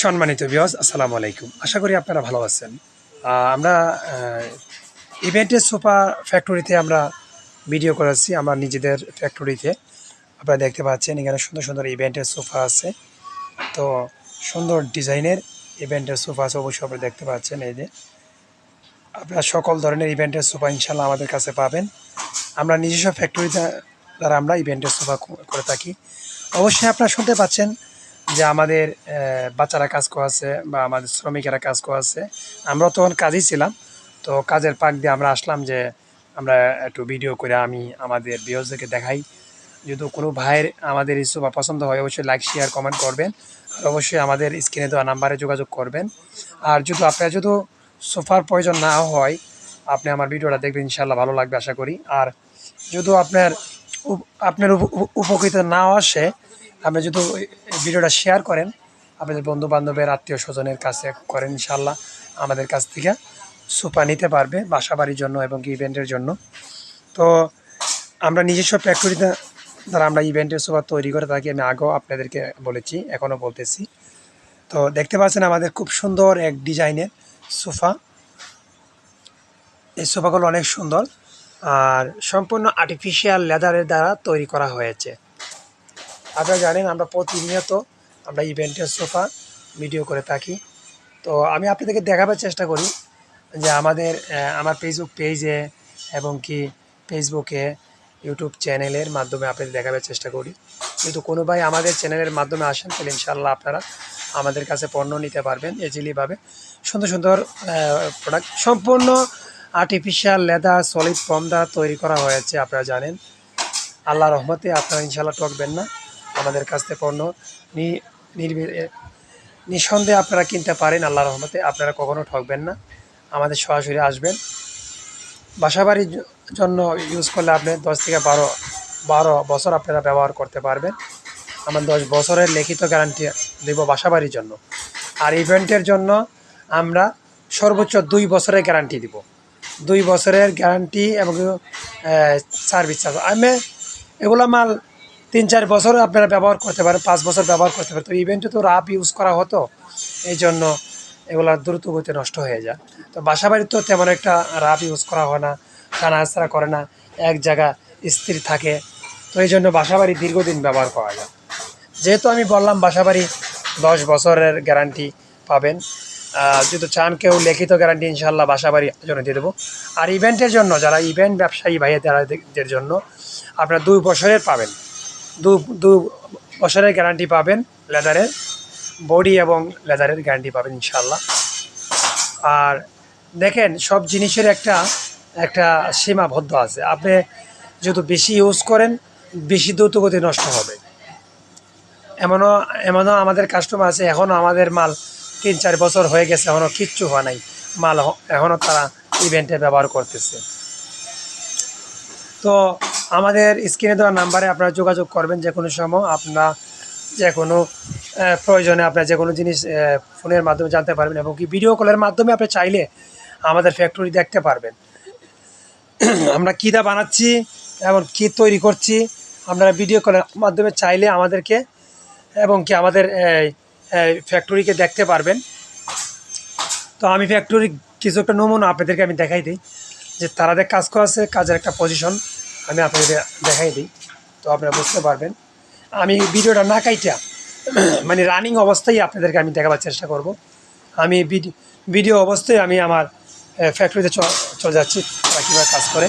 সম্মানিত বিয়স আসসালামু আলাইকুম। আশা করি আপনারা ভালো আছেন। আমরা ইভেন্টের সোফা ফ্যাক্টরিতে আমরা ভিডিও করেছি আমার নিজেদের ফ্যাক্টরিতে আপনারা দেখতে পাচ্ছেন, এখানে সুন্দর সুন্দর ইভেন্টের সোফা আছে। তো, সুন্দর ডিজাইনের ইভেন্টের সোফা আছে, অবশ্যই আপনারা দেখতে পাচ্ছেন এই যে। আপনারা সকল ধরনের ইভেন্টের সোফা ইনশাল্লাহ আমাদের কাছে পাবেন। আমরা নিজস্ব ফ্যাক্টরিতে দ্বারা আমরা ইভেন্টের সোফা করে থাকি। অবশ্যই আপনারা শুনতে পাচ্ছেন যে আমাদের বাচ্চারা কাজ করাচ্ছে বা আমাদের শ্রমিকেরা কাজ করাচ্ছে। আমরা তখন কাজেই ছিলাম। তো কাজের পাক দিয়ে আমরা আসলাম যে আমরা একটু ভিডিও করে আমি আমাদের বিয়সদেরকে দেখাই। যদি কোনো ভাইয়ের আমাদের এই সোফা পছন্দ হয়, অবশ্যই লাইক শেয়ার কমেন্ট করবেন। আর অবশ্যই আমাদের স্ক্রিনে দেওয়া নাম্বারে যোগাযোগ করবেন। আর যদি আপনার যদি সোফার প্রয়োজন না হয়, আপনি আমার ভিডিওটা দেখবেন ইনশাল্লাহ ভালো লাগবে আশা করি। আর যদি আপনার আপনার উপ- উপ- উপকৃত না আসে, আপনি যদি ভিডিওটা শেয়ার করেন, আপনাদের বন্ধু বান্ধবের আত্মীয় স্বজনের কাছে করেন ইনশাল্লাহ আমাদের কাছ থেকে সোফা নিতে পারবে বাসা বাড়ির জন্য এবং ইভেন্টের জন্য। তো আমরা নিজস্ব ফ্যাক্টরিতে দ্বারা আমরা ইভেন্টের সোফা তৈরি করে থাকি, আমি আগেও আপনাদেরকে বলেছি, এখনও বলতেছি। তো দেখতে পাচ্ছেন আমাদের খুব সুন্দর এক ডিজাইনের সোফা এই সোফাগুলো অনেক সুন্দর। আর সম্পূর্ণ আর্টিফিশিয়াল লেদারের দ্বারা তৈরি করা হয়েছে। আপনারা জানেন, আমরা প্রতিনিয়ত আমরা ইভেন্টের সোফা ভিডিও করে থাকি। তো আমি আপনাদেরকে দেখাবার চেষ্টা করি যে আমাদের আমার ফেসবুক পেজে এবং কি ফেসবুকে ইউটিউব চ্যানেলের মাধ্যমে আপনাদের দেখাবার চেষ্টা করি। কিন্তু কোনো ভাই আমাদের চ্যানেলের মাধ্যমে আসেন, তাহলে ইনশাল্লাহ আপনারা আমাদের কাছে পণ্য নিতে পারবেন ইজিলিভাবে সুন্দর সুন্দর প্রোডাক্ট সম্পূর্ণ আর্টিফিশিয়াল লেদার সলিড ফর্ম দ্বারা তৈরি করা হয়েছে, আপনারা জানেন। আল্লাহ রহমতে আপনারা ইনশাল্লাহ ঠকবেন না। আমাদের কাছ থেকে পণ্য নিঃসন্দেহে আপনারা কিনতে পারেন আল্লাহ রহমতে আপনারা কখনো ঠকবেন না। আমাদের সরাসরি আসবেন। বাসাবাড়ির জন্য ইউজ করলে আপনি দশ থেকে বারো বারো বছর আপনারা ব্যবহার করতে পারবেন। আমার দশ বছরের লিখিত গ্যারান্টি দেব বাসাবাড়ির জন্য। আর ইভেন্টের জন্য আমরা সর্বোচ্চ দুই বছরের গ্যারান্টি দিব। দুই বছরের গ্যারান্টি এবং সার্ভিস চার্জ আমি এগুলো মাল তিন চার বছর আপনারা ব্যবহার করতে পারেন, পাঁচ বছর ব্যবহার করতে পারেন। তো ইভেন্টে তো রাপ ইউজ করা হতো, এই জন্য এগুলো দ্রুত গতিতে নষ্ট হয়ে যায়। তো বাসা তো তেমন একটা রাপ ইউজ করা হয় না টানা আস্তারা করে না, এক জায়গা স্থির থাকে। তো এই জন্য বাসা বাড়ি দীর্ঘদিন ব্যবহার করা যায়। যেহেতু আমি বললাম বাসা বাড়ি দশ বছরের গ্যারান্টি পাবেন যদি চান কেউ লিখিত গ্যারান্টি ইনশাল্লাহ বাসা বাড়ির জন্য দিয়ে দেবো। আর ইভেন্টের জন্য, যারা ইভেন্ট ব্যবসায়ী ভাইয়াদের জন্য আপনারা দুই বছরের পাবেন। দু দু বছরের গ্যারান্টি পাবেন লেদারের বডি এবং লেদারের গ্যারান্টি পাবেন ইনশাল্লাহ আর দেখেন, সব জিনিসের একটা একটা সীমাবদ্ধ আছে। আপনি যেহেতু বেশি ইউজ করেন, বেশি দ্রুতগতি নষ্ট হবে। এমনও এমনও আমাদের কাস্টমার আছে, এখনও আমাদের মাল তিন চার বছর হয়ে গেছে এখনও কিচ্ছু হয় নাই। মাল এখনও তারা ইভেন্টে ব্যবহার করতেছে। তো আমাদের স্ক্রিনে দেওয়া নাম্বারে আপনারা যোগাযোগ করবেন যে কোনো সময়। আপনারা যে কোনো প্রয়োজনে আপনার যে কোনো জিনিস ফোনের মাধ্যমে জানতে পারবেন এবং কি ভিডিও কলের মাধ্যমে আপনি চাইলে আমাদের ফ্যাক্টরি দেখতে পারবেন। আমরা কী দা বানাচ্ছি এবং কী তৈরি করছি, আপনারা ভিডিও কলের মাধ্যমে চাইলে আমাদেরকে এবং কি আমাদের ফ্যাক্টরিকে দেখতে পারবেন। তো আমি ফ্যাক্টরি কিছু একটা নমুনা আপনাদেরকে আমি দেখাই দিই। যে তারাদের কাজ করাছে, কাজের একটা পজিশন আমি আপনাদের দেখাই দিই। তো আপনারা বুঝতে পারবেন। আমি ভিডিওটা না কাইটা মানে রানিং অবস্থায় আপনাদেরকে আমি দেখাবার চেষ্টা করব। আমি ভিডি- ভিডিও অবস্থায় আমি আমার ফ্যাক্টরিতে চলে যাচ্ছি। তারা কীভাবে কাজ করে।